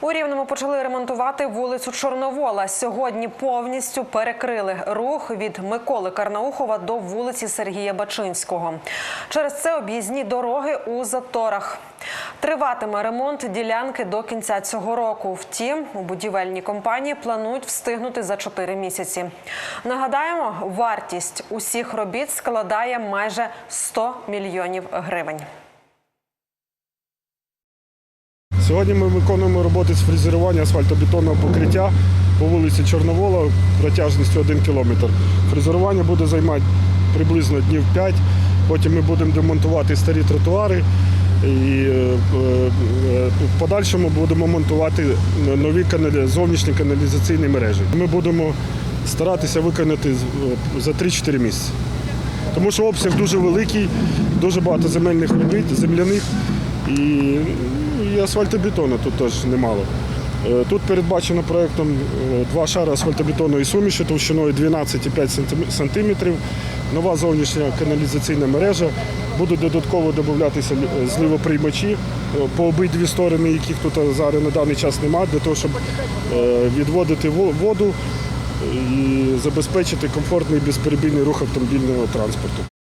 У Рівному почали ремонтувати вулицю Чорновола. Сьогодні повністю перекрили рух від Миколи Карнаухова до вулиці Сергія Бачинського. Через це об'їзні дороги у заторах. Триватиме ремонт ділянки до кінця цього року. Втім, у будівельній компанії планують встигнути за 4 місяці. Нагадаємо, вартість усіх робіт складає майже 100 мільйонів гривень. Сьогодні ми виконуємо роботи з фрезерування асфальтобетонного покриття по вулиці Чорновола протяжністю 1 кілометр. Фрезерування буде займати приблизно днів 5. Потім ми будемо демонтувати старі тротуари і е, е, в подальшому будемо монтувати нові зовнішні каналізаційні мережі. Ми будемо старатися виконати е, за 3-4 місяці. Тому що обсяг дуже великий, дуже багато земельних робіт, земляних і асфальтобетону тут теж немало. Е, Тут передбачено проєктом е, два шари асфальтобетонної суміші товщиною 12,5 см, нова зовнішня каналізаційна мережа. Будуть додатково додатися лю- зливоприймачі е, по обидві сторони, яких тут зараз на даний час немає, для того, щоб е, відводити воду і забезпечити комфортний безперебійний рух автомобільного транспорту.